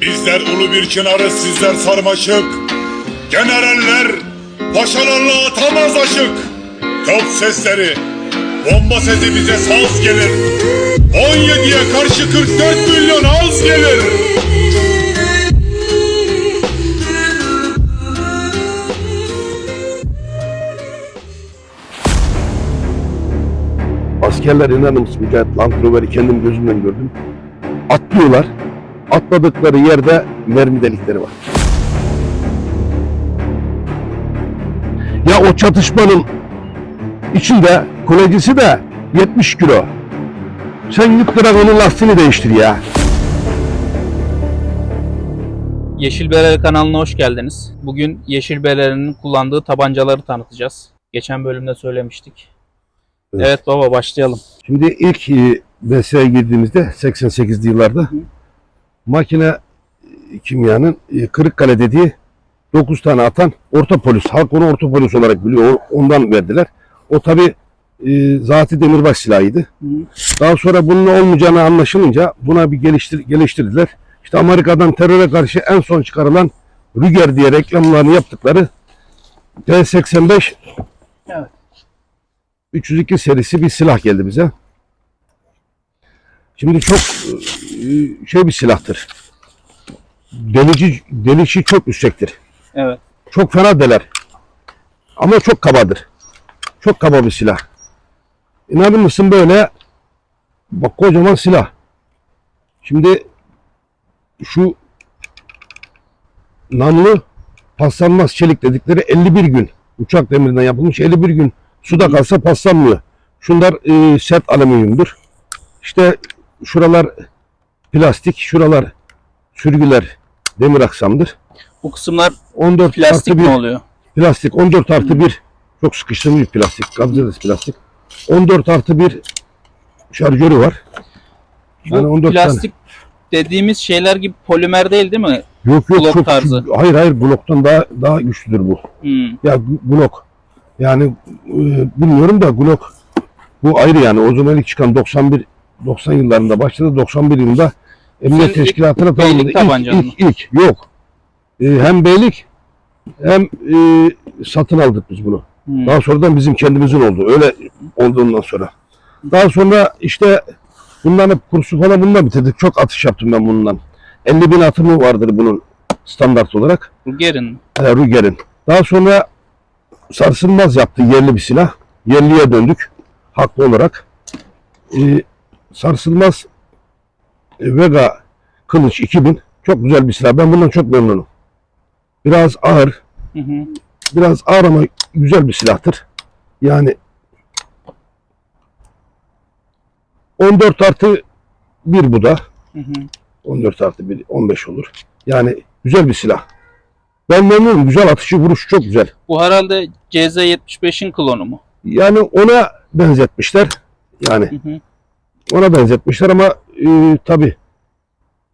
Bizler ulu bir çınarız sizler sarmaşık. Generaller paşalarla atamaz aşık. Top sesleri, bomba sesi bize saz gelir. 17'ye karşı 44 milyon az gelir. Askerler inanır mısın Mücahit Land Rover'i kendim gözümden gördüm. Atlıyorlar. Atladıkları yerde mermi delikleri var. Ya o çatışmanın içinde kulecisi de 70 kilo. Sen yuttırarak onun lastiğini değiştir ya. Yeşil Bereli kanalına hoş geldiniz. Bugün Yeşil Bereli'nin kullandığı tabancaları tanıtacağız. Geçen bölümde söylemiştik. Evet. Evet, baba başlayalım. Şimdi ilk mesleğe girdiğimizde 88'li yıllarda makine e, kimyanın e, Kırıkkale dediği 9 tane atan orta polis. Halk onu orta polis olarak biliyor. Ondan verdiler. O tabi e, Zati Demirbaş silahıydı. Daha sonra bunun olmayacağını anlaşılınca buna bir geliştir, geliştirdiler. İşte Amerika'dan teröre karşı en son çıkarılan Rüger diye reklamlarını yaptıkları T-85 Evet. 302 serisi bir silah geldi bize. Şimdi çok e, şey bir silahtır. Delici, delişi çok yüksektir. Evet. Çok fena deler. Ama çok kabadır. Çok kaba bir silah. İnanır mısın böyle bak kocaman silah. Şimdi şu namlu paslanmaz çelik dedikleri 51 gün uçak demirinden yapılmış 51 gün suda kalsa paslanmıyor. Şunlar e, sert alüminyumdur. İşte şuralar plastik, şuralar sürgüler demir aksamdır. Bu kısımlar 14 plastik artı mi 1 oluyor? plastik 14 artı 1 çok sıkıştırılmış plastik. Gabzeliz plastik. 14 artı 1 şarjörü var. Bu Yani 14 plastik dediğimiz şeyler gibi polimer değil değil mi? Yok yok Blok çok tarzı. hayır hayır bloktan daha daha güçlüdür bu. Hmm. Ya blok. Yani e, bilmiyorum da blok bu ayrı yani. O zaman ilk çıkan 91 90 yıllarında başladı. 91 yılında Emniyet Senin Teşkilatı'na tamamladı. İlk, ilk, ilk, yok. E, hem beylik hem e, satın aldık biz bunu. Hmm. Daha sonradan bizim kendimizin oldu. Öyle olduğundan sonra. Daha sonra işte bunların kursu falan bununla bitirdik. Çok atış yaptım ben bundan. 50 bin atımı vardır bunun standart olarak. Ruger'in. E, Rüger'in. Daha sonra sarsılmaz yaptı yerli bir silah. Yerliye döndük. Haklı olarak. E, sarsılmaz e, Vega Kılıç 2000. Çok güzel bir silah. Ben bundan çok memnunum. Biraz ağır. Hı hı. Biraz ağır ama güzel bir silahtır. Yani 14 artı 1 bu da. Hı hı. 14 artı 1 15 olur. Yani güzel bir silah. Ben memnunum. Güzel atışı vuruş çok güzel. Bu herhalde CZ75'in klonu mu? Yani ona benzetmişler. Yani Hı hı. Ona benzetmişler ama e, tabi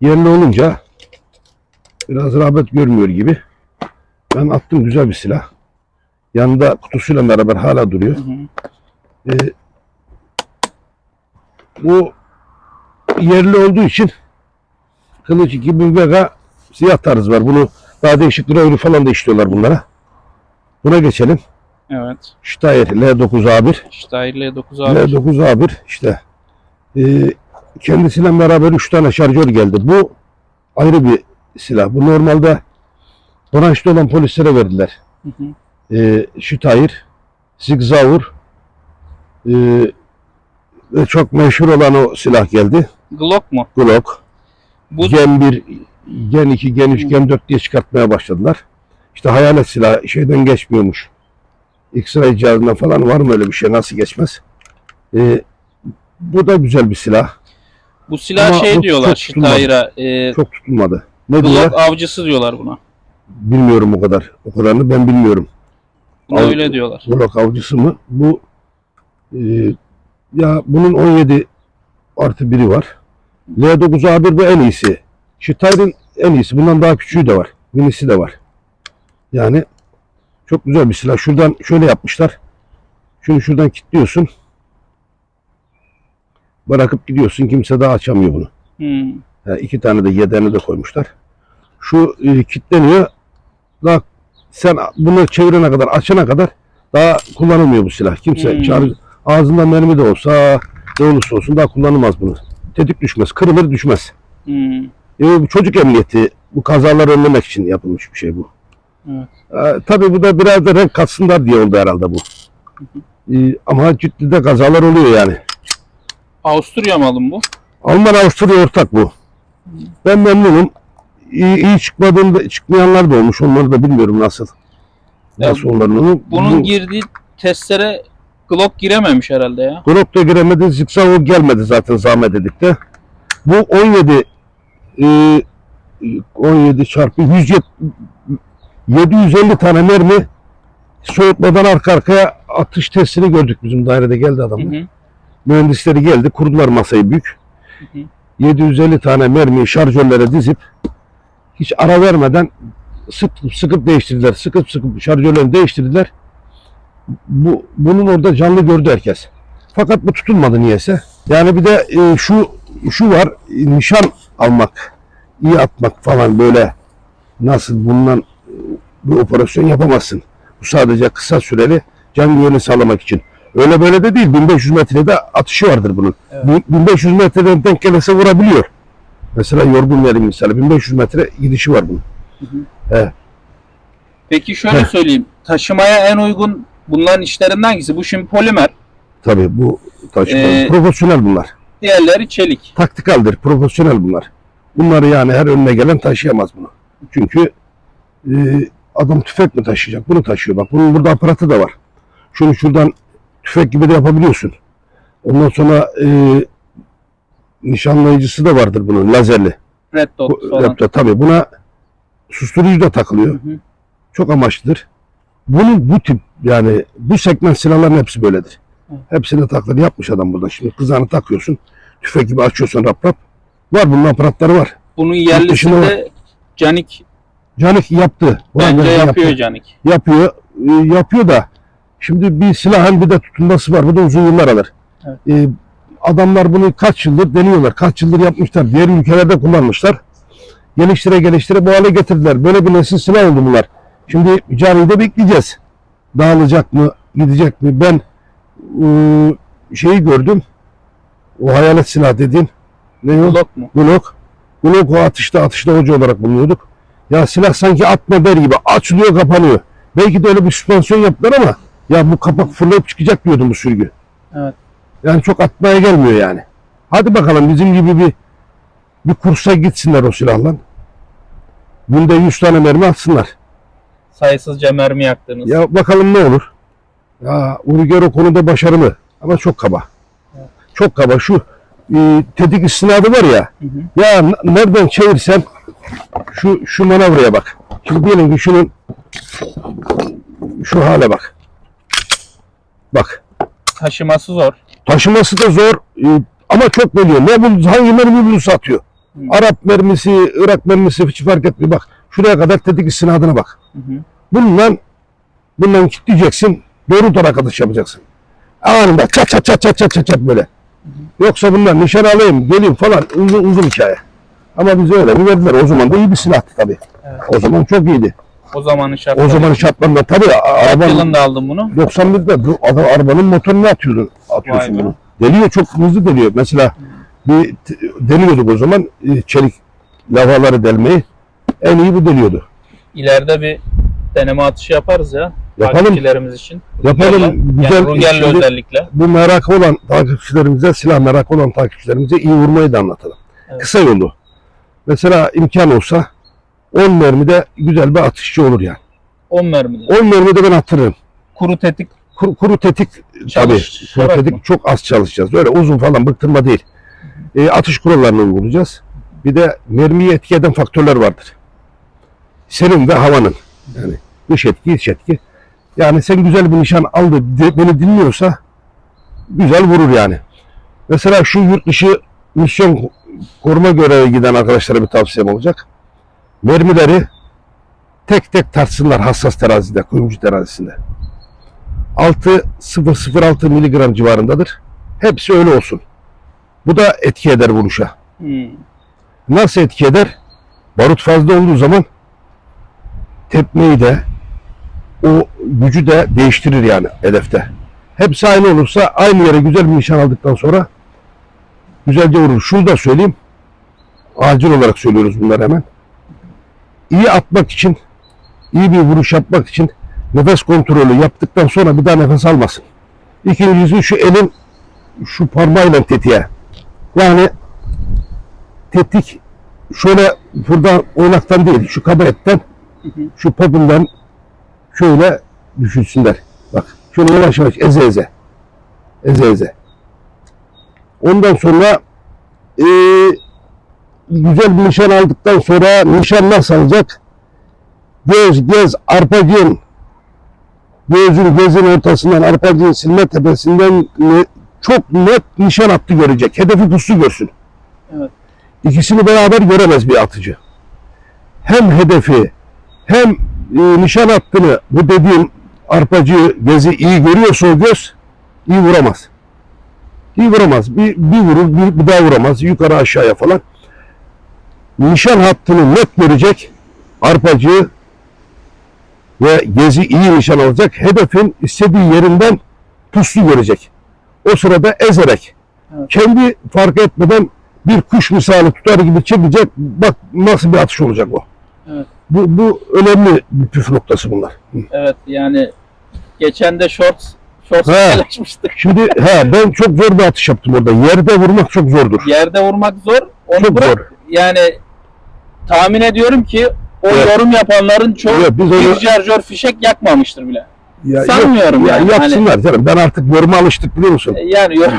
yerli olunca biraz rağbet görmüyor gibi. Ben attım güzel bir silah. Yanında kutusuyla beraber hala duruyor. Hı hı. E, bu yerli olduğu için Kılıç 2000 Vega siyah tarz var. Bunu daha değişik gravürü falan da işliyorlar bunlara. Buna geçelim. Evet. Steyr L9A1. Steyr L9 abi. L9A1 işte. Ee, kendisiyle beraber 3 tane şarjör geldi. Bu ayrı bir silah. Bu normalde branşta olan polislere verdiler. Hı hı. Ee, Steyr, Sig Sauer ee, ve çok meşhur olan o silah geldi. Glock mu? Glock. Bu Gen 1, Gen 2, Gen 3, Gen 4 diye çıkartmaya başladılar. İşte hayalet silah şeyden geçmiyormuş. X-ray cihazından falan var mı öyle bir şey? Nasıl geçmez? Ee, bu da güzel bir silah. bu silah Ama şey diyorlar. Steyr'a. E, Çok tutulmadı. Ne diyorlar? Avcısı diyorlar buna. Bilmiyorum o kadar. O kadarını ben bilmiyorum. Buna Av- öyle diyorlar. Glock avcısı mı? Bu e, ya bunun 17 artı biri var. L9A1 bu en iyisi. Steyr'in en iyisi. Bundan daha küçüğü de var. Minisi de var. Yani çok güzel bir silah. Şuradan şöyle yapmışlar. Şunu şuradan kilitliyorsun. Bırakıp gidiyorsun. Kimse daha açamıyor bunu. Hmm. Ha, iki tane de yedeğini de koymuşlar. Şu e, kilitleniyor. Daha sen bunu çevirene kadar, açana kadar daha kullanılmıyor bu silah. Kimse Hmm. şarj, ağzından mermi de olsa ne olursa olsun daha kullanılmaz bunu. Tetik düşmez, kırılır düşmez. Hmm. E, bu çocuk emniyeti, bu kazaları önlemek için yapılmış bir şey bu. Evet. E, tabii bu da biraz da renk katsınlar diye oldu herhalde bu. E, ama ciddi de kazalar oluyor yani. Avusturya malı mı bu? Alman Avusturya ortak bu. Ben memnunum. İyi, iyi çıkmadığında çıkmayanlar da olmuş. Onları da bilmiyorum nasıl. Nasıl onların onu. Bunun bu, girdiği testlere Glock girememiş herhalde ya. Glock da giremedi. O gelmedi zaten zahmet dedik de. Bu 17 e, 17 çarpı 170 750 tane mermi soğutmadan arka arkaya atış testini gördük bizim dairede geldi Hı adamlar. hı. Mühendisleri geldi kurdular masayı büyük. Hı hı. 750 tane mermiyi şarjörlere dizip hiç ara vermeden sıkıp sıkıp değiştirdiler. Sıkıp sıkıp şarjörlerini değiştirdiler. Bu, bunun orada canlı gördü herkes. Fakat bu tutulmadı niyeyse. Yani bir de e, şu şu var e, nişan almak, iyi atmak falan böyle nasıl bundan e, bir operasyon yapamazsın. Bu sadece kısa süreli can güveni sağlamak için. Öyle böyle de değil. 1500 metrede atışı vardır bunun. Evet. 1500 metreden denk gelirse vurabiliyor. Mesela yorgun verim misali 1500 metre gidişi var bunun. Peki şöyle Heh. söyleyeyim. Taşımaya en uygun bunların işlerinden hangisi? Bu şimdi polimer. Tabii bu taşıma Ee, profesyonel bunlar. Diğerleri çelik. Taktikaldir, profesyonel bunlar. Bunları yani her önüne gelen taşıyamaz bunu. Çünkü e, adam tüfek mi taşıyacak? Bunu taşıyor. Bak bunun burada aparatı da var. Şunu şuradan tüfek gibi de yapabiliyorsun. Ondan sonra e, nişanlayıcısı da vardır bunun lazerli. Red dot falan. laptop, tabii buna susturucu da takılıyor. Hı hı. Çok amaçlıdır. Bunun bu tip yani bu segment silahların hepsi böyledir. Hı. Hepsini takları yapmış adam burada. Şimdi kızağını takıyorsun. Tüfek gibi açıyorsun rap rap. Var bunun aparatları var. Bunun yerlisinde Canik Canik yaptı. Bence bence yapıyor yaptı. Canik. Yapıyor. e, yapıyor da şimdi bir silahın bir de tutulması var. Bu da uzun yıllar alır. Evet. E, adamlar bunu kaç yıldır deniyorlar. Kaç yıldır yapmışlar. Diğer ülkelerde kullanmışlar. Geliştire geliştire bu hale getirdiler. Böyle bir nesil silah oldu bunlar. Şimdi de bekleyeceğiz. Dağılacak mı? Gidecek mi? Ben e, şeyi gördüm. O hayalet silah dediğin. Ne o? Glock mu? Glock. Glock o atışta atışta hoca olarak bulunuyorduk. Ya silah sanki atma der gibi açılıyor kapanıyor. Belki de öyle bir süspansiyon yaptılar ama ya bu kapak fırlayıp çıkacak diyordum bu sürgü. Evet. Yani çok atmaya gelmiyor yani. Hadi bakalım bizim gibi bir bir kursa gitsinler o silahla. Günde 100 tane mermi atsınlar. Sayısızca mermi yaktınız. Ya bakalım ne olur. Ya Uriger o konuda başarılı ama çok kaba. Çok kaba. Şu e, tetik istinadı var ya. Hı hı. Ya n- nereden çevirsen şu şu manevraya bak. Şimdi diyelim ki şunun şu hale bak. Bak. Taşıması zor. Taşıması da zor e, ama çok bölüyor. Ne bul hangi mermi bulursa atıyor. Hı. Arap mermisi, Irak mermisi hiç fark etmiyor. Bak şuraya kadar tetik istinadına bak. Hı hı. Bundan bundan kilitleyeceksin. Doğru tarafa atış yapacaksın. Anında çat çat çat çat çat çat çat böyle. Yoksa bundan nişan alayım, geleyim falan uzun, uzun hikaye. Ama bize öyle bir verdiler. O zaman da iyi bir silahtı tabii. Evet. O zaman çok iyiydi. O zamanın şartları. O zaman şartlarında tabii Kaç arabanın yılında aldın bunu? 91'de bu adam arabanın motorunu atıyordun. Atıyorsun Vay be. bunu. Deliyor çok hızlı deliyor. Mesela bir t- deliyorduk o zaman e, çelik lavaları delmeyi. En iyi bu deliyordu. İleride bir deneme atışı yaparız ya. Yapalım. Takipçilerimiz için. Yapalım. Yani Güzel. Ruger'le Şimdi- özellikle. bu merakı olan takipçilerimize, silah merakı olan takipçilerimize iyi vurmayı da anlatalım. Evet. Kısa yolu. Mesela imkan olsa 10 mermide güzel bir atışçı olur yani. 10 mermide. 10 mermide ben attırırım. Kuru tetik Kuru, kuru tetik tabii. Kuru tetik mı? çok az çalışacağız. Öyle uzun falan bıktırma değil. E, atış kurallarını uygulayacağız. Bir de mermiyi etki eden faktörler vardır. Senin ve havanın. Yani dış etki, iç etki. Yani sen güzel bir nişan aldı, de- beni dinliyorsa güzel vurur yani. Mesela şu yurt dışı misyon koruma görevi giden arkadaşlara bir tavsiyem olacak. Mermileri tek tek tartsınlar hassas terazide, kuyumcu terazisinde. 6 006 miligram civarındadır. Hepsi öyle olsun. Bu da etki eder vuruşa. Hmm. Nasıl etki eder? barut fazla olduğu zaman tepmeyi de o gücü de değiştirir yani hedefte. Hepsi aynı olursa aynı yere güzel bir nişan aldıktan sonra güzelce vurur. Şunu da söyleyeyim. Acil olarak söylüyoruz bunları hemen. İyi atmak için, iyi bir vuruş yapmak için nefes kontrolü yaptıktan sonra bir daha nefes almasın. İkincisi şu elin şu parmağıyla tetiğe. Yani tetik şöyle buradan oynaktan değil, şu kaba etten, şu popundan şöyle düşürsünler. Bak, şöyle yavaş yavaş eze eze. Eze eze. Ondan sonra eee, güzel bir nişan aldıktan sonra nişan nasıl alacak? Göz, gez, arpacığın gözün gözün ortasından arpacığın silme tepesinden ne- çok net nişan attı görecek. Hedefi puslu görsün. Evet. İkisini beraber göremez bir atıcı. Hem hedefi hem e, nişan hattını bu dediğim arpacı gezi iyi görüyorsa o göz iyi vuramaz. İyi vuramaz. Bir, bir vurur bir, bir daha vuramaz. Yukarı aşağıya falan. Nişan hattını net görecek. Arpacı ve gezi iyi nişan alacak. Hedefin istediği yerinden puslu görecek. O sırada ezerek Evet. kendi fark etmeden bir kuş misali tutar gibi çekecek. Bak nasıl bir atış olacak o. Evet. Bu, bu önemli bir püf noktası bunlar. Evet yani geçen de shorts shorts He. paylaşmıştık. Şimdi he, ben çok zor bir atış yaptım orada. Yerde vurmak çok zordur. Yerde vurmak zor. Onu Çok bırak. zor. Yani tahmin ediyorum ki o Evet. yorum yapanların çoğu Evet, biz onu- bir şarjör fişek yakmamıştır bile. Ya, Sanmıyorum yok, ya, yani. Hani- yapsınlar canım. Ben artık yoruma alıştık biliyor musun? Yani yok,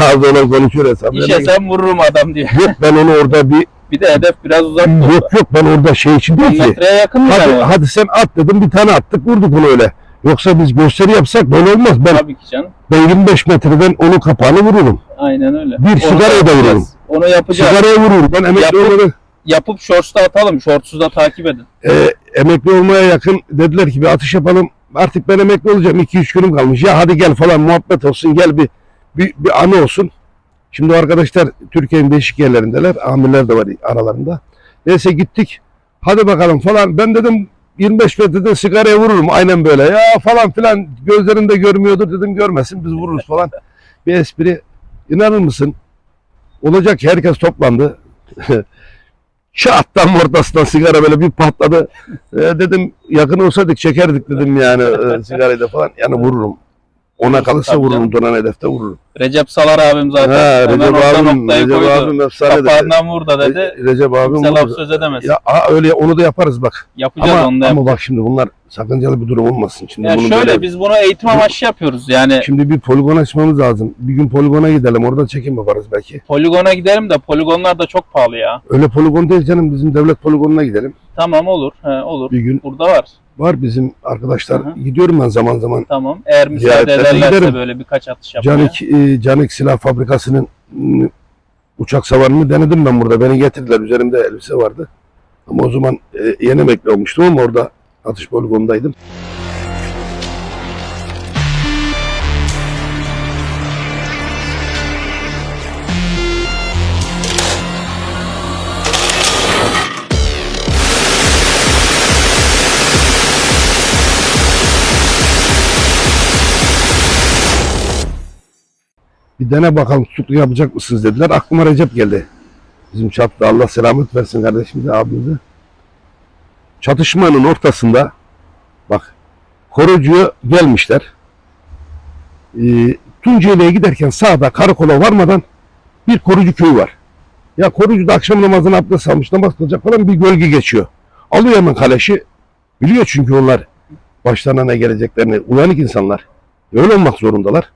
Ağzı olan konuşuyor hesap. işe sen vururum adam diye. Yok ben onu orada bir Bir de hedef biraz uzak durdu. yok yok ben orada şey için değil ki. metreye yakın mı Hadi, yani? hadi sen at dedim bir tane attık vurduk onu öyle. Yoksa biz gösteri yapsak böyle olmaz. Ben Tabii ki canım. ben 25 metreden onun kapağını vururum. Aynen öyle. Bir Onu sigaraya da yapacağız. vururum. Onu yapacağız. Sigaraya vururum. Ben emekli Yapıp- olmadan Yapıp shorts'ta atalım. Shorts'u da takip edin. e, emekli olmaya yakın dediler ki bir atış yapalım. Artık ben emekli olacağım. 2-3 günüm kalmış. Ya hadi gel falan muhabbet olsun. Gel bir bir, bir anı olsun. Şimdi arkadaşlar Türkiye'nin değişik yerlerindeler. Amirler de var aralarında. Neyse gittik. Hadi bakalım falan. Ben dedim 25 metreden sigaraya vururum. Aynen böyle. Ya falan filan gözlerinde görmüyordur dedim. Görmesin biz vururuz falan. Bir espri. İnanır mısın? Olacak herkes toplandı. Şahattan ortasından sigara böyle bir patladı. E, dedim yakın olsaydık çekerdik dedim yani e, sigarayı da falan. Yani vururum. Ona kalırsa vururum. Duran hedefte vururum. Recep Salar abim zaten Ha, hemen Recep orada abim, noktayı Recep koydu. abim efsane dedi. Kapağından vur da dedi. Re- Recep abim Kimse laf vurdu. söz edemez. Ya aa, öyle onu da yaparız bak. Yapacağız Ama, onu da ama yapacağız. bak şimdi bunlar sakıncalı bir durum olmasın. Şimdi Ya bunu şöyle böyle- biz bunu eğitim amaçlı yapıyoruz. Yani Şimdi bir poligon açmamız lazım. Bir gün poligona gidelim. Orada çekim yaparız belki. poligona gidelim de poligonlar da çok pahalı ya. Öyle poligon değil canım. Bizim devlet poligonuna gidelim. Tamam olur. He, olur. Bir gün Burada var. var bizim arkadaşlar. Hı hı. Gidiyorum ben zaman zaman. Tamam. Eğer müsaade Ziyaretlere ederlerse giderim. böyle birkaç atış yapmaya. Canik, e, Canik Silah Fabrikası'nın m, uçak savarını denedim ben burada. Beni getirdiler. Üzerimde elbise vardı. Ama o zaman e, yeni emekli olmuştum ama orada atış poligonundaydım. Bir dene bakalım tutuklu yapacak mısınız dediler. Aklıma Recep geldi. Bizim çatıda Allah selamet versin kardeşimize, abimize. Çatışmanın ortasında bak korucuya gelmişler. Ee, Tunceli'ye giderken sağda karakola varmadan bir korucu köyü var. Ya korucu da akşam namazını abdest almış namaz kılacak falan bir gölge geçiyor. Alıyor hemen kaleşi. Biliyor çünkü onlar başlarına ne geleceklerini. Uyanık insanlar. Öyle olmak zorundalar.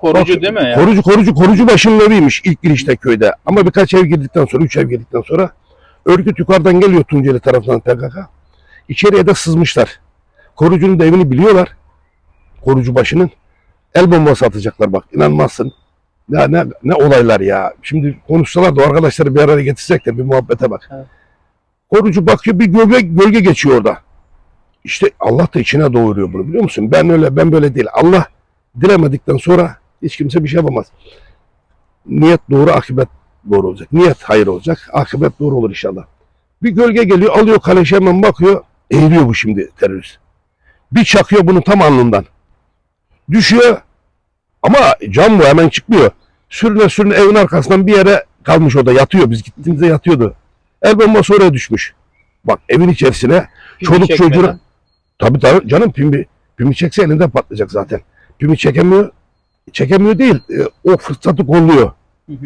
Korucu Bak, değil mi ya? Korucu korucu korucu başının eviymiş ilk girişte köyde. Ama birkaç ev girdikten sonra, üç ev girdikten sonra örgüt yukarıdan geliyor Tunceli tarafından PKK. İçeriye de sızmışlar. Korucunun da evini biliyorlar. Korucu başının. El bombası atacaklar bak. inanmazsın. Ya ne, ne olaylar ya. Şimdi konuşsalar da arkadaşları bir araya getirsek de bir muhabbete bak. Evet. Korucu bakıyor bir gölge, gölge geçiyor orada. İşte Allah da içine doğuruyor bunu biliyor musun? Ben öyle ben böyle değil. Allah dilemedikten sonra hiç kimse bir şey yapamaz. Niyet doğru, akıbet doğru olacak. Niyet hayır olacak, akıbet doğru olur inşallah. Bir gölge geliyor alıyor kaleşe hemen bakıyor. Eğiliyor bu şimdi terörist. Bir çakıyor bunu tam alnından. Düşüyor ama cam bu hemen çıkmıyor. Sürüne sürüne evin arkasından bir yere kalmış o da yatıyor. Biz gittiğimizde yatıyordu. El bombası oraya düşmüş. Bak evin içerisine Pimi çoluk çekmeden. çocuğuna tabii tabii canım pimi, pimi çekse elinde patlayacak zaten. Pimi çekemiyor. Çekemiyor değil. e, o fırsatı kolluyor.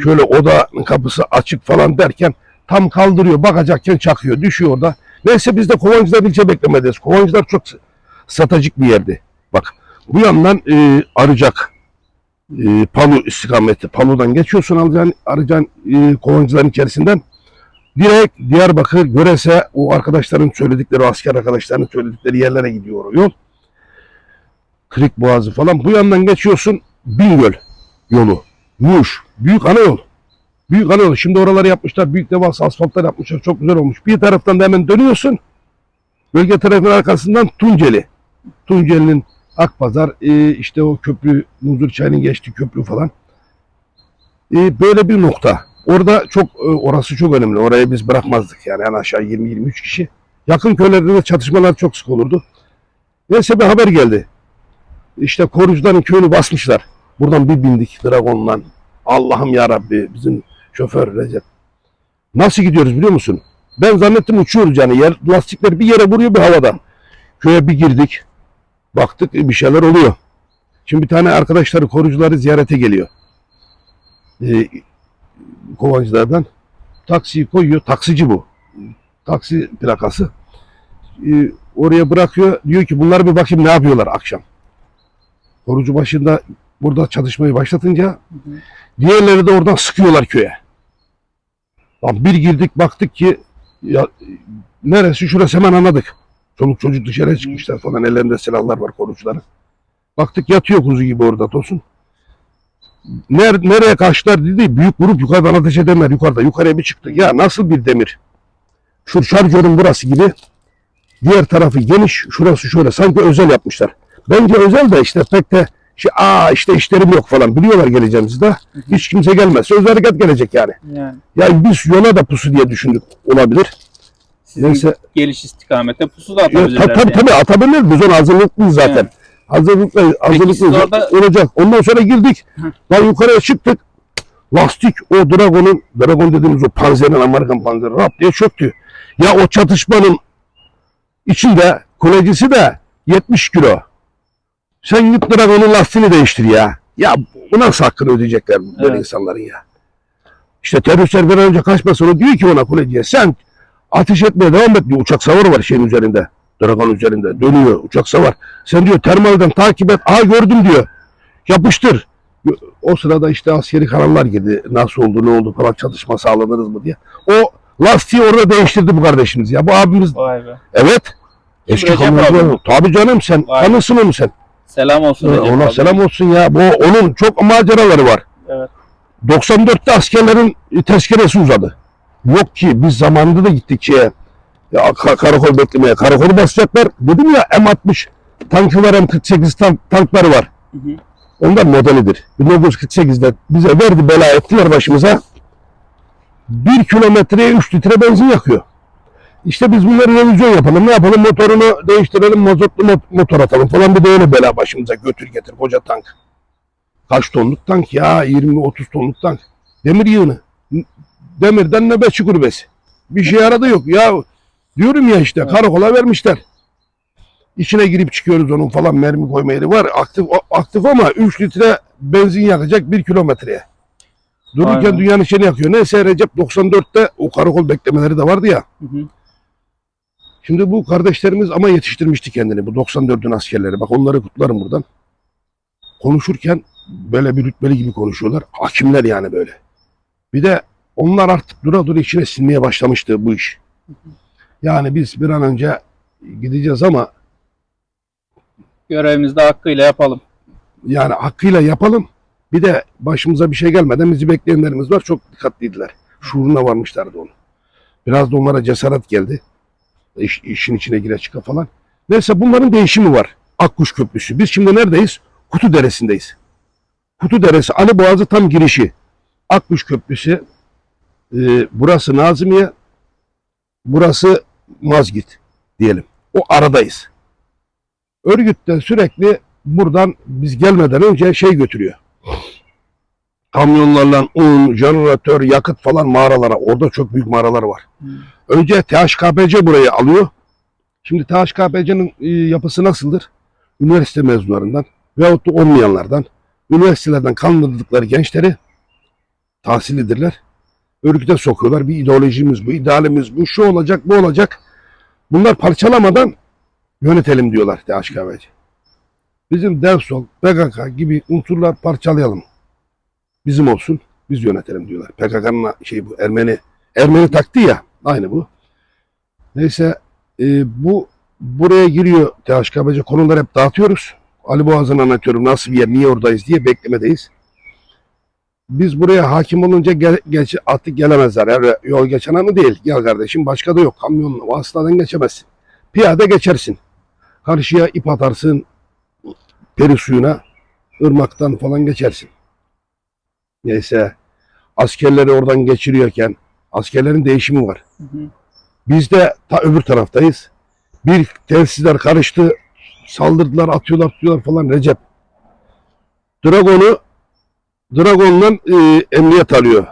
Şöyle odanın kapısı açık falan derken tam kaldırıyor. Bakacakken çakıyor. Düşüyor orada. Neyse biz de Kovancılar ilçe beklemedeyiz. Kovancılar çok s- stratejik bir yerdi. Bak bu yandan e, Arıcak e, Palu istikameti. Palu'dan geçiyorsun alacağın arayacağın e, Kovancıların içerisinden. Direkt Diyarbakır, Görese o arkadaşların söyledikleri, asker arkadaşların söyledikleri yerlere gidiyor o yol. Kırık Boğazı falan. Bu yandan geçiyorsun Bingöl yolu. Muş. Büyük ana yol. Büyük ana yol. Şimdi oraları yapmışlar. Büyük devasa asfaltlar yapmışlar. Çok güzel olmuş. Bir taraftan da hemen dönüyorsun. Bölge tarafının arkasından Tunceli. Tunceli'nin Akpazar, e, işte o köprü, Muzur Çayı'nın geçtiği köprü falan. E, böyle bir nokta. Orada çok, e, orası çok önemli. Orayı biz bırakmazdık yani en aşağı 20-23 kişi. Yakın köylerde de çatışmalar çok sık olurdu. Neyse bir haber geldi. İşte korucuların köyünü basmışlar. Buradan bir bindik Dragon'la. Allah'ım ya Rabbi bizim şoför Recep. Nasıl gidiyoruz biliyor musun? Ben zannettim uçuyoruz yani. Yer, lastikler bir yere vuruyor bir havada. Köye bir girdik. Baktık bir şeyler oluyor. Şimdi bir tane arkadaşları korucuları ziyarete geliyor. Ee, kovancılardan. Taksiyi koyuyor. Taksici bu. Taksi plakası. Ee, oraya bırakıyor. Diyor ki bunlar bir bakayım ne yapıyorlar akşam. Korucu başında burada çalışmayı başlatınca diğerleri de oradan sıkıyorlar köye. Lan bir girdik baktık ki ya, neresi şurası hemen anladık. Çoluk çocuk dışarıya çıkmışlar falan ellerinde silahlar var korucuların. Baktık yatıyor kuzu gibi orada Tosun. Ner, nereye kaçtılar dedi. Büyük grup yukarıdan ateş edenler yukarıda. Yukarıya bir çıktık. Ya nasıl bir demir? Şu şarjörün burası gibi. Diğer tarafı geniş. Şurası şöyle. Sanki özel yapmışlar. Bence özel de işte pek de şey, aa işte işlerim yok falan. Biliyorlar geleceğimizi de. Hiç kimse gelmez. Söz hareket gelecek yani. Yani Yani biz yola da pusu diye düşündük olabilir. sizin Neyse. geliş istikamete pusu da Ya, atabilirler. tabii tabii yani. tabii atabilir. Biz ona hazırlıklıyız zaten. Evet. Hazırlıklı, hazırlıklıyız. siz orada- Olacak. Ondan sonra girdik. Lan yukarıya çıktık. Lastik o Dragon'un, Dragon dediğimiz o panzerin, Amerikan panzeri rap diye çöktü. Ya o çatışmanın içinde kulecisi de 70 kilo. Sen git Dragon'un lastiğini değiştir ya. Ya bu nasıl hakkını ödeyecekler böyle Evet. insanların ya. İşte teröristler bir önce kaçmasın. O diyor ki ona kuleciye sen ateş etmeye devam et diyor. Uçak savarı var şeyin üzerinde. Dragon üzerinde. Dönüyor uçak savar. Sen diyor termalden takip et. Aha gördüm diyor. Yapıştır. O sırada işte askeri kanallar girdi. Nasıl oldu ne oldu falan çatışma sağladınız mı diye. O lastiği orada değiştirdi bu kardeşimiz ya. Bu abimiz Vay be. evet. Eski abi. Tabii canım sen Vay. tanırsın onu sen. Selam olsun Recep Ona abi. selam olsun ya. Bu onun çok maceraları var. Evet. 94'te askerlerin tezkeresi uzadı. Yok ki biz zamanında da gittik şeye. Ya, ka- karakol beklemeye. Karakolu basacaklar. Dedim ya M60 tankı var M48 tank, tankları var. Hı hı. Ondan modelidir. 1948'de bize verdi bela ettiler başımıza. Bir kilometreye 3 litre benzin yakıyor. İşte biz bunları revizyon yapalım. Ne yapalım? Motorunu değiştirelim, mazotlu mot- motor atalım falan. Bir de öyle bela başımıza götür getir koca tank. Kaç tonluk tank ya? 20-30 tonluk tank. Demir yığını. Demirden nöbetçi kulübesi. Bir şey yaradı yok. Ya diyorum ya işte karakola vermişler. İçine girip çıkıyoruz onun falan mermi koyma yeri var. Aktif aktif ama 3 litre benzin yakacak 1 kilometreye. Dururken Aynen. dünyanın içini yakıyor. Neyse Recep 94'te o karakol beklemeleri de vardı ya. Hı hı. Şimdi bu kardeşlerimiz ama yetiştirmişti kendini. Bu 94'ün askerleri. Bak onları kutlarım buradan. Konuşurken böyle bir rütbeli gibi konuşuyorlar. Hakimler yani böyle. Bir de onlar artık dura dura içine sinmeye başlamıştı bu iş. Yani biz bir an önce gideceğiz ama Görevimizi de hakkıyla yapalım. yani hakkıyla yapalım. Bir de başımıza bir şey gelmeden bizi bekleyenlerimiz var. Çok dikkatliydiler. Şuuruna varmışlardı onu. Biraz da onlara cesaret geldi. İş, işin içine gire çıka falan. Neyse bunların değişimi var. Akkuş Köprüsü. Biz şimdi neredeyiz? Kutu Deresi'ndeyiz. Kutu Deresi, Ali Boğazı tam girişi. Akkuş Köprüsü. Ee, burası Nazımiye. Burası Mazgit diyelim. O aradayız. Örgüt de sürekli buradan biz gelmeden önce şey götürüyor. Kamyonlarla un, jeneratör, yakıt falan mağaralara. Orada çok büyük mağaralar var. Önce THKPC burayı alıyor. Şimdi THKPC'nin e, yapısı nasıldır? Üniversite mezunlarından veyahut da olmayanlardan, üniversitelerden kandırdıkları gençleri tahsillidirler. Örgüte sokuyorlar. Bir ideolojimiz bu, idealimiz bu, şu olacak, bu olacak. Bunlar parçalamadan yönetelim diyorlar THKPC. Bizim DevSol, PKK gibi unsurlar parçalayalım. Bizim olsun, biz yönetelim diyorlar. PKK'nın şey bu, Ermeni, Ermeni taktiği ya, aynı bu. Neyse, e, bu buraya giriyor THKPC konuları hep dağıtıyoruz. Ali Boğaz'ın anlatıyorum nasıl bir yer, niye oradayız diye beklemedeyiz. Biz buraya hakim olunca gel, geç, artık gelemezler. Yani yol geçen anı değil. Gel kardeşim başka da yok. Kamyonla vasıtadan geçemezsin. Piyade geçersin. Karşıya ip atarsın. Peri suyuna, ırmaktan falan geçersin. Neyse askerleri oradan geçiriyorken askerlerin değişimi var. Biz de ta öbür taraftayız. Bir telsizler karıştı. Saldırdılar, atıyorlar, tutuyorlar falan Recep. Dragon'u Dragon'dan e, emniyet alıyor.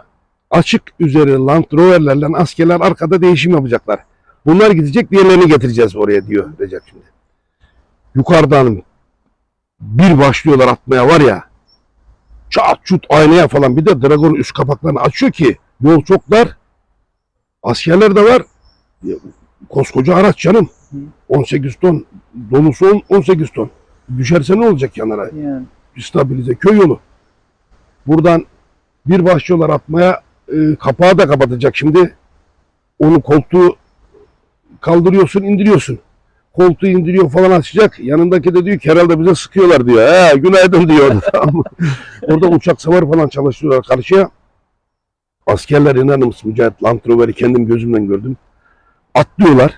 Açık üzeri Land Rover'lerle askerler arkada değişim yapacaklar. Bunlar gidecek diğerlerini getireceğiz oraya diyor Recep şimdi. Yukarıdan bir başlıyorlar atmaya var ya. Çat çut aynaya falan bir de Dragon üst kapaklarını açıyor ki yol çok dar. Askerler de var. Koskoca araç canım. 18 ton. Dolusu on- 18 ton. Düşerse ne olacak yanlara? Yani. stabilize köy yolu. Buradan bir başlıyorlar atmaya e, kapağı da kapatacak şimdi. Onu koltuğu kaldırıyorsun indiriyorsun. Koltuğu indiriyor falan açacak. Yanındaki de diyor ki herhalde bize sıkıyorlar diyor. He günaydın diyor. Orada uçak savarı falan çalıştırıyorlar karşıya. Askerler inanır mısın Mücahit Land Rover'i kendim gözümden gördüm. Atlıyorlar.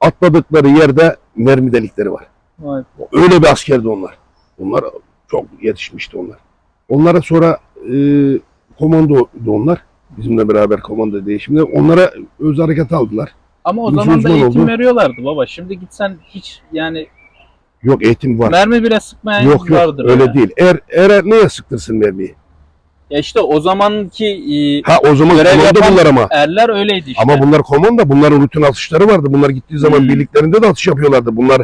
Atladıkları yerde mermi delikleri var. Vay. Öyle bir askerdi onlar. Onlar çok yetişmişti onlar. Onlara sonra e, komandoydu onlar. Bizimle beraber komando değişimde. Onlara öz hareket aldılar. Ama o zaman da eğitim oldu. veriyorlardı baba. Şimdi gitsen hiç yani Yok eğitim var. mermi bile sıkmayan yok yok vardır. öyle ya. değil. Er, eğer neye sıktırsın mermiyi? Ya işte o zamanki e, Ha o zaman Görev komando yapan- bunlar ama. erler öyleydi işte. Ama bunlar komando. Bunların rutin atışları vardı. Bunlar gittiği zaman Hmm. birliklerinde de atış yapıyorlardı. Bunlar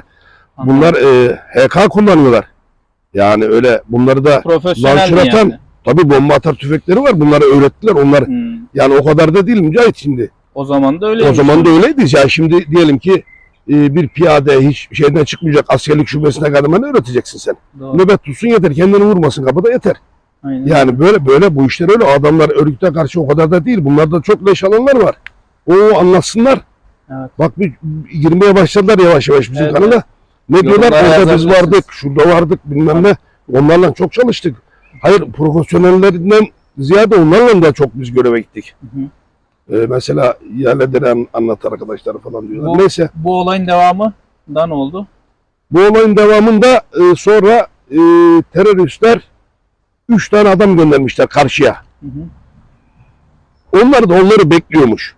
Aha. bunlar e, HK kullanıyorlar. Yani öyle bunları da profesyonel mi Lançıratan- yani? tabii bomba atar tüfekleri var. Bunları öğrettiler. Onlar Hmm. yani o kadar da değil Mücahit şimdi. O zaman da öyleymiş. O zaman da öyleydi. Ya şimdi diyelim ki e, bir piyade hiç şeyden çıkmayacak askerlik şubesine kadar ne öğreteceksin sen? Doğru. Nöbet tutsun yeter. Kendini vurmasın kapıda yeter. Aynen. Yani böyle böyle bu işler öyle. Adamlar örgüte karşı o kadar da değil. Bunlarda çok leş alanlar var. O anlatsınlar. Evet. Bak bir girmeye başladılar yavaş yavaş bizim Evet, kanala. Ne diyorlar? Yorumlara Orada biz vardık, şurada vardık bilmem ne. Onlarla çok çalıştık. Hayır profesyonellerinden ziyade onlarla da çok biz göreve gittik. Hı hı. Ee, mesela yerleri an- anlat arkadaşlar falan diyorlar. Bu- Neyse. Bu olayın devamı da ne oldu? Bu olayın devamında e, sonra e, teröristler 3 tane adam göndermişler karşıya. Hı hı. Onlar da onları bekliyormuş.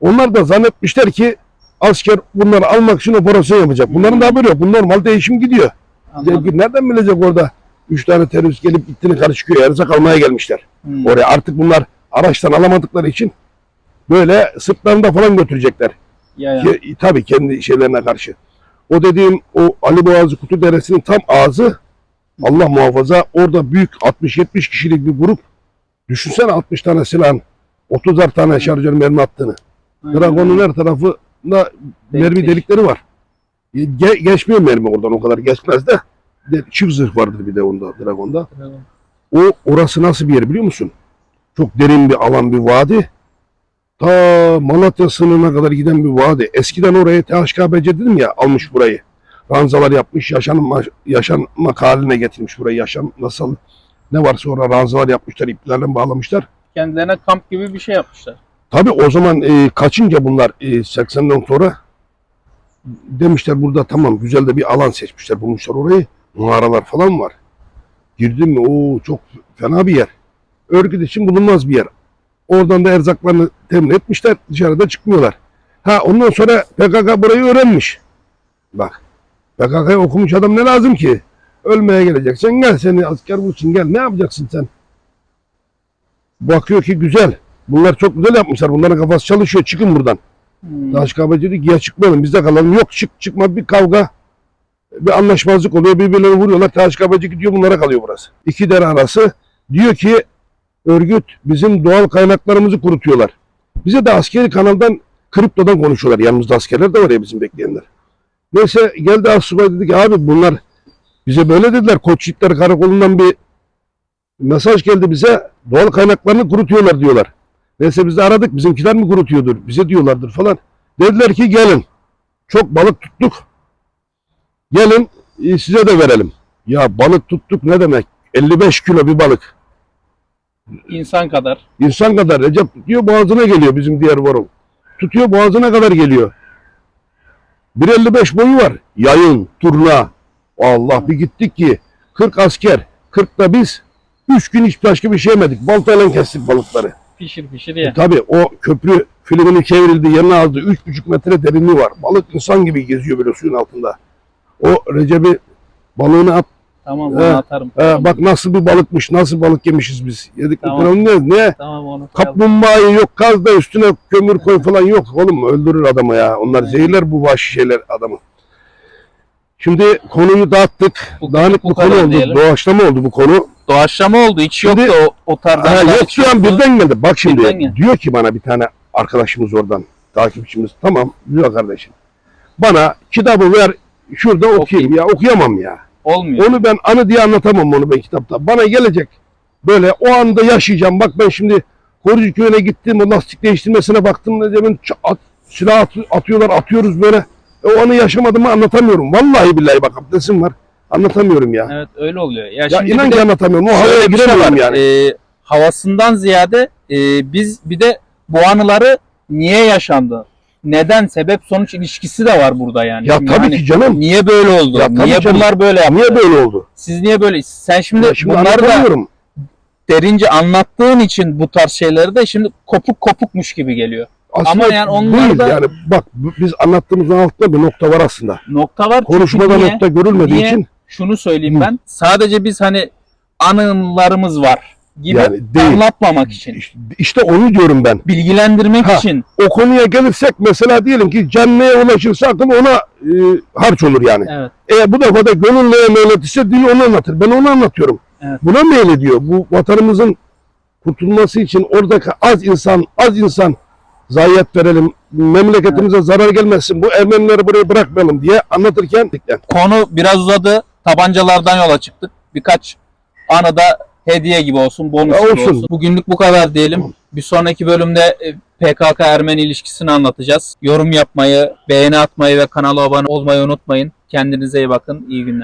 Onlar da zannetmişler ki asker bunları almak için operasyon yapacak. Bunların da haberi yok. Bu normal değişim gidiyor. Anladım. Nereden bilecek orada? Üç tane terörist gelip gittiğini karşı köye erzak almaya gelmişler. Hmm. Oraya artık bunlar araçtan alamadıkları için böyle sırtlarında falan götürecekler. Ya, ya. Ki, tabii kendi şeylerine karşı. O dediğim o Ali Boğazı Kutu Deresi'nin tam ağzı Allah muhafaza orada büyük 60-70 kişilik bir grup. Düşünsene 60 tane silahın 30'ar tane şarjör mermi attığını. Dragon'un her tarafında mermi delik. delikleri var. Ge- geçmiyor mermi oradan o kadar geçmez de. de çift zırh vardır bir de onda Dragon'da. O orası nasıl bir yer biliyor musun? Çok derin bir alan bir vadi. Ta Malatya sınırına kadar giden bir vadi. Eskiden oraya THKBC dedim ya almış burayı. Ranzalar yapmış, yaşanma, yaşanmak haline getirmiş burayı. Yaşam nasıl ne varsa orada ranzalar yapmışlar, iplerle bağlamışlar. Kendilerine kamp gibi bir şey yapmışlar. Tabii o zaman e, kaçınca bunlar e, 80'den sonra demişler burada tamam güzel de bir alan seçmişler. Bulmuşlar orayı. Mağaralar falan var. Girdim mi o çok fena bir yer. Örgüt için bulunmaz bir yer. Oradan da erzaklarını temin etmişler. Dışarıda çıkmıyorlar. Ha ondan sonra PKK burayı öğrenmiş. Bak. PKK'yı okumuş adam ne lazım ki? Ölmeye geleceksen gel seni asker bulsun gel. Ne yapacaksın sen? Bakıyor ki güzel. Bunlar çok güzel yapmışlar. Bunların kafası çalışıyor. Çıkın buradan. Hmm. Taş kahveci diyor ki ya çıkmayalım bizde kalalım. Yok çık çıkma bir kavga. Bir anlaşmazlık oluyor. Birbirlerini vuruyorlar. Taş kahveci gidiyor bunlara kalıyor burası. İki dere arası. Diyor ki örgüt bizim doğal kaynaklarımızı kurutuyorlar. Bize de askeri kanaldan kriptodan konuşuyorlar. Yanımızda askerler de var ya bizim bekleyenler. Neyse geldi asubay dedi ki abi bunlar bize böyle dediler. Koçyiğitler karakolundan bir mesaj geldi bize. Doğal kaynaklarını kurutuyorlar diyorlar. Neyse biz de aradık. Bizimkiler mi kurutuyordur? Bize diyorlardır falan. Dediler ki gelin. Çok balık tuttuk. Gelin e, size de verelim. Ya balık tuttuk ne demek? 55 kilo bir balık. İnsan kadar. İnsan kadar Recep tutuyor boğazına geliyor bizim diğer varım. Tutuyor boğazına kadar geliyor. 1.55 boyu var. Yayın, turna. Allah bir gittik ki 40 asker, 40 da biz 3 gün hiç başka bir şey yemedik. Baltayla kestik balıkları. Pişir pişir ye. Tabii o köprü filminin çevrildi yerine aldı. 3,5 metre derinliği var. Balık insan gibi geziyor böyle suyun altında. O Recep'i balığını at. Tamam He, onu atarım. He, bak nasıl bir balıkmış, nasıl balık yemişiz biz. Yedik Tamam. tamam. ne? Ne? Tamam onu. Kaplumbağayı yok kaz da üstüne kömür koy falan yok. Oğlum öldürür adamı ya. Onlar zehirler bu vahşi şeyler adamı. Şimdi konuyu dağıttık. Bu- Dağınık bu bir konu oldu. diyelim. Doğaçlama oldu bu konu. Doğaçlama oldu. Hiç Şimdi- yoktu o, o tarzdan. Ha, yok şu an birden geldi. Bak şimdi Birden diyor ki bana bir tane arkadaşımız oradan takipçimiz. Tamam diyor kardeşim. Bana kitabı ver şurada okuyayım. Okuyayım. ya okuyamam ya. Olmuyor. Onu ben anı diye anlatamam onu ben kitapta. Bana gelecek böyle o anda yaşayacağım. Bak ben şimdi Korucu köyüne gittim o lastik değiştirmesine baktım ne demin at, silah at- atıyorlar atıyoruz böyle. E, o anı yaşamadığımı anlatamıyorum. Vallahi billahi bak abdestim var. Anlatamıyorum ya. Evet öyle oluyor. Ya, Ya inan ki anlatamıyorum. O havaya şey giremiyorum yani. Ee, havasından ziyade e, biz bir de bu anıları niye yaşandı? Neden sebep sonuç ilişkisi de var burada yani. ya Şimdi tabii hani ki canım. Niye böyle oldu? Ya tabii niye canım. bunlar böyle yaptı? Niye böyle oldu? Siz niye böyle? Sen şimdi, Ya şimdi bunları da derince anlattığın için bu tarz şeyleri de şimdi kopuk kopukmuş gibi geliyor. Aslında Ama yani onlar değil da- yani bak biz anlattığımızın altında bir nokta var aslında. Nokta var. Konuşmada niye? nokta görülmediği Niye? için Şunu söyleyeyim Hı. ben. Sadece biz hani anılarımız var gibi yani değil. anlatmamak için. İşte, işte onu diyorum ben. Bilgilendirmek Ha. için. O konuya gelirsek mesela diyelim ki can neye ulaşırsa akıl ona e, harç olur yani. Evet. E bu defa da gönül neye meyletirse dil onu anlatır. Ben onu anlatıyorum. Evet. Buna meylediyor. Bu vatanımızın kurtulması için oradaki az insan, az insan zayiat verelim. Memleketimize zarar gelmesin. Bu Ermenileri buraya bırakmayalım diye anlatırken Konu biraz uzadı. Tabancalardan yola çıktık. Birkaç anı da hediye gibi olsun, bonus gibi olsun. olsun. Bugünlük bu kadar diyelim. Bir sonraki bölümde e, PKK Ermeni ilişkisini anlatacağız. Yorum yapmayı, beğeni atmayı ve kanala abone olmayı unutmayın. Kendinize iyi bakın. İyi günler.